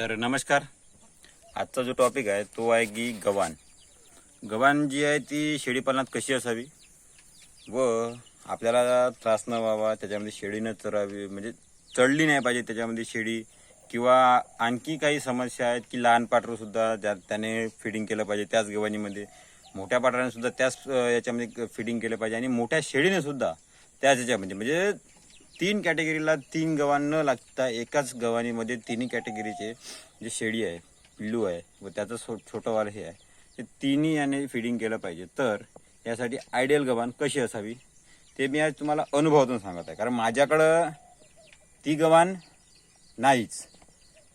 तर नमस्कार. आजचा जो टॉपिक आहे तो आहे की गवान गवान जी आहे ती शेळीपालनात कशी असावी? व आपल्याला त्रास न व्हावा त्याच्यामध्ये शेळी न चरावी म्हणजे चढली नाही पाहिजे त्याच्यामध्ये शेळी किंवा आणखी काही समस्या आहेत की लहान पाटरूसुद्धा ज्या त्याने फिडिंग केलं पाहिजे त्याच गवानीमध्ये मोठ्या पाटराने सुद्धा त्याच याच्यामध्ये फिडिंग केलं पाहिजे. आणि मोठ्या शेळीने सुद्धा त्याच याच्यामध्ये. म्हणजे तीन कॅटेगरीला तीन गव्हाण न लागता एकाच गव्हाणीमध्ये तिन्ही कॅटेगरीचे जे शेळी आहे पिल्लू आहे व त्याचं सो छोटंवाल हे आहे. ते तिन्ही याने फिडिंग केलं पाहिजे. तर यासाठी आयडियल गव्हाण कशी असावी? ते मी आज तुम्हाला अनुभवातून सांगत आहे. कारण माझ्याकडं ती गव्हाण नाहीच.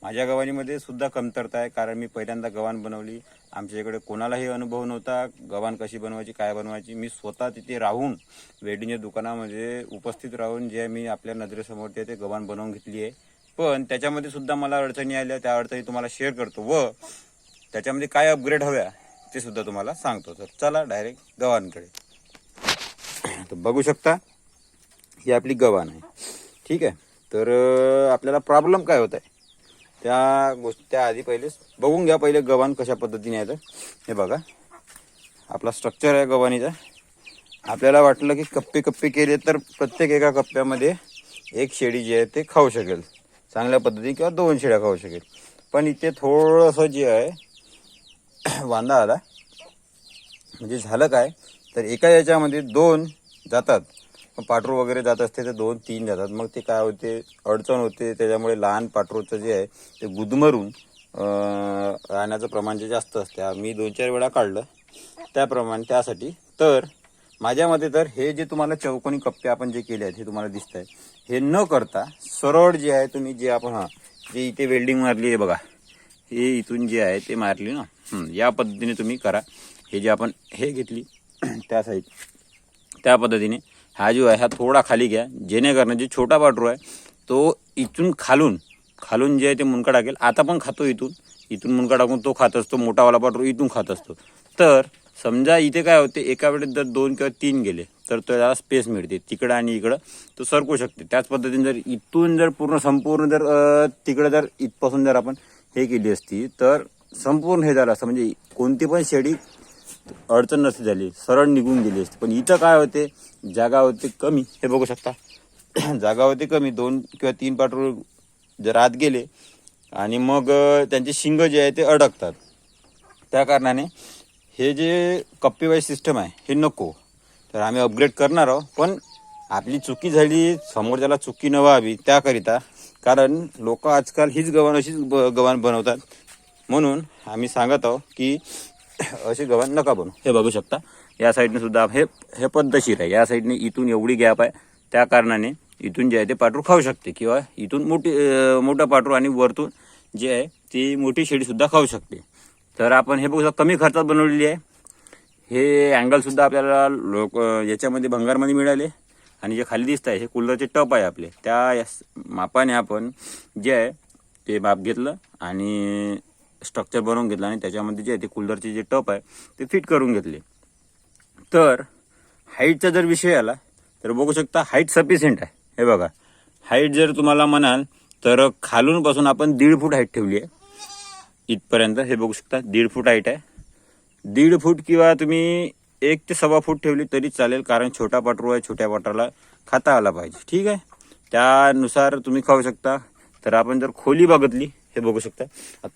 माझ्या गव्हाणीमध्ये सुद्धा कमतरता आहे कारण मी पहिल्यांदा गव्हाण बनवली. आमच्या इकडे कोणालाही अनुभव नव्हता गव्हाण कशी बनवायची काय बनवायची. मी स्वतः तिथे राहून वेल्डिंगच्या दुकानामध्ये उपस्थित राहून जे मी आपल्या नजरेसमोर ते ते गव्हाण बनवून घेतली आहे. पण त्याच्यामध्ये सुद्धा मला अडचणी आल्या त्या अडचणी तुम्हाला शेअर करतो व त्याच्यामध्ये काय अपग्रेड हव्या ते सुद्धा तुम्हाला सांगतो तर चला डायरेक्ट गव्हाणकडे. तर बघू शकता ही आपली गव्हाण आहे. ठीक आहे? तर आपल्याला प्रॉब्लेम काय होत आहे? त्या गोष्टी त्या आधी पहिले बघून घ्या पहिले गव्हाण कशा पद्धतीने आहे तर हे बघा. आपला स्ट्रक्चर आहे गव्हाणीचा. आपल्याला वाटलं की कप्पे कप्पे केले तर प्रत्येक एका कप्प्यामध्ये एक शेळी जी आहे ते खाऊ शकेल. चांगल्या पद्धतीने किंवा दोन शेळ्या खाऊ शकेल. पण इथे थोडंसं जे आहे वांदा आला. म्हणजे झालं काय? तर एका याच्यामध्ये दोन जातात. मग वगैरे जात असते तर दोन तीन जातात. मग ते काय होते अडचण होते. त्याच्यामुळे लहान पाटरूचं जे आहे ते गुदमरून राहण्याचं प्रमाण जे जास्त असते. मी दोन चार वेळा काढलं. त्याप्रमाणे त्यासाठी तर माझ्या मते तर हे जे तुम्हाला चौकोनी कप्पे आपण जे केले आहेत हे तुम्हाला दिसत आहे हे न करता सरळ जे आहे तुम्ही जे आपण हां जे इथे वेल्डिंग मारली आहे बघा हे इथून जे आहे ते मारली ना. या पद्धतीने तुम्ही करा. हे जे आपण हे घेतली त्या साईड त्या पद्धतीने हा जो आहे हा थोडा खाली घ्या. जेणेकरून जे छोटा पाटरू आहे तो इथून खालून खालून जे आहे ते मुनका टाकेल. आता पण खातो इथून. इथून मुनका टाकून तो खात असतो मोठावाला पाटरू इथून खात असतो. तर समजा इथे काय होते एका वेळेस जर दोन किंवा तीन गेले तर त्याला स्पेस मिळते. तिकडं आणि इकडं तो सरकू शकते. त्याच पद्धतीने जर इथून जर पूर्ण संपूर्ण जर तिकडं जर इथपासून जर आपण हे केली असती तर संपूर्ण हे झालं असतं. म्हणजे कोणती पण शेडी अडचण नसती झाली सरळ निघून गेली असती. पण इथं काय होते? जागा होते कमी. हे बघू शकता. जागा होते कमी. दोन किंवा तीन पाटरू जर आत गेले आणि मग त्यांचे शिंग जे आहे ते अडकतात. त्या कारणाने हे जे कप्पेवाईज सिस्टम आहे हे नको. तर आम्ही अपग्रेड करणार आहोत. पण आपली चुकी झाली समोरच्याला चुकी न व्हावी त्याकरिता कारण लोक आजकाल हीच गव्हाण अशीच ब गव्हाण बनवतात. म्हणून आम्ही सांगत आहोत की अशी गव्हाण नका बनू हे बघू शकता. या साईडने सुद्धा हे हे पद्धतशीर आहे. या साईडने इथून एवढी गॅप आहे. त्या कारणाने इथून जे आहे ते पाटरू खाऊ शकते किंवा इथून मोठी मोठं पाटरू आणि वरतून जे आहे ती मोठी शेळीसुद्धा खाऊ शकते. तर आपण हे बघू शकता कमी खर्चात बनवलेली आहे. हे अँगलसुद्धा आपल्याला लोक याच्यामध्ये भंगारमध्ये मिळाले. आणि जे खाली दिसत आहे हे कूलरचे टप आहे आपले. त्या मापाने आपण जे आहे ते माप घेतलं आणि स्ट्रक्चर बनवून घेतलं आणि त्याच्यामध्ये जे आहे ते कूलरचे जे टप आहे ते फिट करून घेतले. तर हाईटचा जर विषय आला तर बघू शकता हाईट सफिशियंट आहे. हे बघा. हाईट जर तुम्हाला म्हणाल तर खालूनपासून आपण दीड फूट हाईट ठेवली आहे. इथपर्यंत हे बघू शकता दीड फूट हाईट आहे. दीड फूट किंवा तुम्ही एक ते सव्वा फूट ठेवली तरी चालेल कारण छोटा पाटरू आहे छोट्या पाटराला खाता आला पाहिजे. ठीक आहे? त्यानुसार तुम्ही खाऊ शकता. तर आपण जर खोली बघितली हे बघू शकता.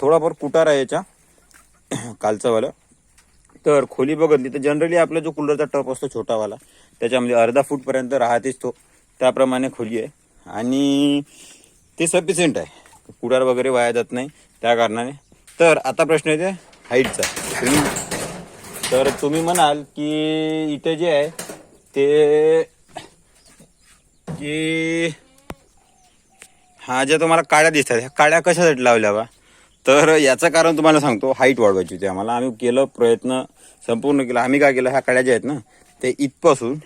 थोडाफार कुटार आहे याच्या. कालचावाला. तर खोली बघितली तर जनरली आपला जो कूलरचा टप असतो छोटावाला त्याच्यामध्ये अर्धा फूटपर्यंत राहतेच तो. त्याप्रमाणे खोली आहे. आणि ते सफिशियंट आहे. कुडार वगैरे वाया जात नाही. त्या कारणाने. तर आता प्रश्न येते हाईटचा. तुम्ही तर तुम्ही म्हणाल की इथे जे आहे ते की हा ज्या तुम्हाला काळ्या दिसतात ह्या काड्या कशासाठी लावल्या बा? तर याचं कारण तुम्हाला सांगतो हाईट वाढवायची होती आम्हाला. आम्ही केलं प्रयत्न संपूर्ण केला. आम्ही काय केलं ह्या काड्या ज्या आहेत ना ते इथपासून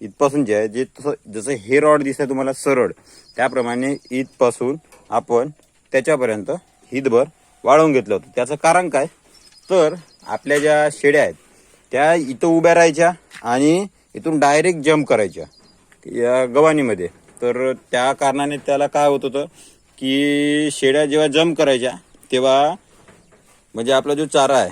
इथपासून जे आहे जे तसं जसं हे रॉड दिसतं तुम्हाला सरळ त्याप्रमाणे इथपासून आपण त्याच्यापर्यंत हितभर वाढवून घेतलं होतं. त्याचं कारण काय? तर आपल्या ज्या शेड्या आहेत त्या इथं उभ्या राहायच्या आणि इथून डायरेक्ट जम्प करायच्या या गव्हाणीमध्ये. तर त्या कारणाने त्याला काय होत होतं की शेड्या जेव्हा जम करायच्या तेव्हा म्हणजे आपला जो चारा आहे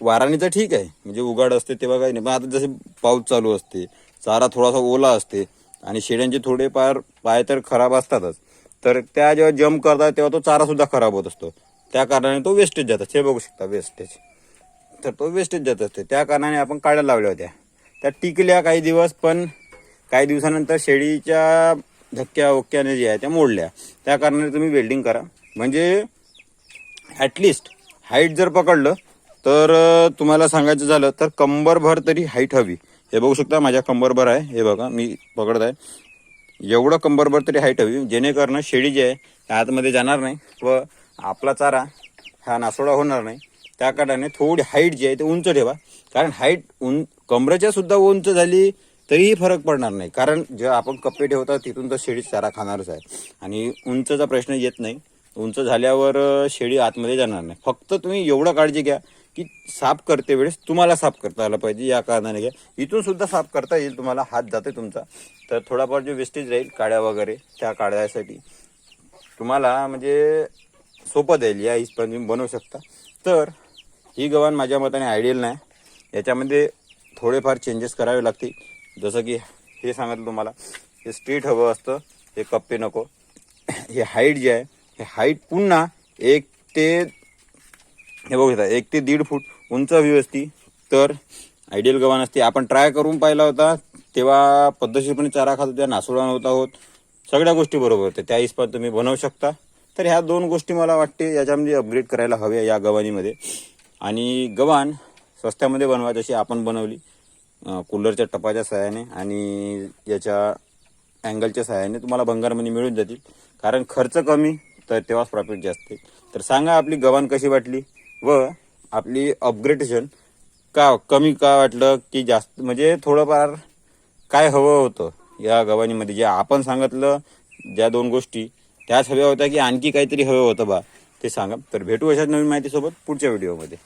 वाराने तर ठीक आहे म्हणजे उघाड असते तेव्हा काही नाही. पण आता जसे पाऊस चालू असते चारा थोडासा ओला असते आणि शेळ्यांचे थोडेफार पाय तर खराब असतातच. तर त्या जेव्हा जम करतात तेव्हा तो चारासुद्धा खराब होत असतो. त्या कारणाने तो वेस्टेज जात हे बघू शकता वेस्टेज तर तो वेस्टेज जात असते. त्या कारणाने आपण काड्या लावल्या होत्या. त्या टिकल्या काही दिवस पण काही दिवसानंतर शेळीच्या धक्क्या ओक्याने जे आहे त्या मोडल्या. त्या कारणाने तुम्ही वेल्डिंग करा. म्हणजे ॲटलिस्ट हाईट जर पकडलं तर तुम्हाला सांगायचं झालं तर कंबरभर तरी हाईट हवी. हे बघू शकता माझ्या कंबरभर आहे. हे बघा मी पकडत आहे. एवढं कंबरभर तरी हाईट हवी. जेणेकरून शेळी जी आहे त्या आतमध्ये जाणार नाही व आपला चारा हा नासोडा होणार नाही. त्या कारणाने थोडी हाईट जी आहे ते उंच ठेवा. कारण हाईट उं कमरेच्या सुद्धा उंच झाली तरीही फरक पडणार नाही. कारण जे आपण कप्पे ठेवतात तिथून तर शेळी चारा खाणारच आहे. आणि उंचचा प्रश्न येत नाही. उंच झाल्यावर शेळी आतमध्ये जाणार नाही. फक्त तुम्ही एवढं काळजी घ्या की साफ करते वेळेस तुम्हाला साफ करता आलं पाहिजे. या कारणाने घ्या. इथून सुद्धा साफ करता येईल तुम्हाला. हात जाते तुमचा. तर थोडाफार जो वेस्टेज राहील काड्या वगैरे त्या काढण्यासाठी तुम्हाला म्हणजे सोपं जाईल. या हिशोबाने तुम्ही बनवू शकता. तर ही गव्हाण माझ्या मताने आयडियल नाही. याच्यामध्ये थोडेफार चेंजेस करावे लागतील. जसं की हे सांगितलं तुम्हाला हे स्ट्रेट हवं असतं हे कप्पे नको. हे हाईट जे आहे हे हाईट पुन्हा एक ते हे बघू शकता एक ते दीड फूट उंच हवी असती. तर आयडियल गव्हाण असते. आपण ट्राय करून पाहिला होता तेव्हा पद्धतशीरपणे चारा खात होत्या नासुडा नव्हता होत. सगळ्या गोष्टी बरोबर होत्या. त्या हिशोबात तुम्ही बनवू शकता. तर ह्या दोन गोष्टी मला वाटते याच्यामध्ये अपग्रेड करायला हव्या या गव्हाणीमध्ये. आणि गव्हाण स्वस्त्यामध्ये बनवा जशी आपण बनवली. कूलरच्या टपाच्या सहाय्याने आणि याच्या अँगलच्या सहाय्याने तुम्हाला भंगारमध्ये मिळून जातील. कारण खर्च कमी तर तेव्हाच प्रॉफिट जास्त तर सांगा आपली गव्हाण कशी वाटली? व आपली अपग्रेडेशन का कमी का वाटलं की जास्त? म्हणजे थोडंफार काय हवं होतं? या गव्हाणीमध्ये जे आपण सांगितलं ज्या दोन गोष्टी त्याच हव्या होत्या की आणखी काहीतरी हवं होतं बा ते सांगा. तर भेटू अशाच नवीन माहितीसोबत पुढच्या व्हिडिओमध्ये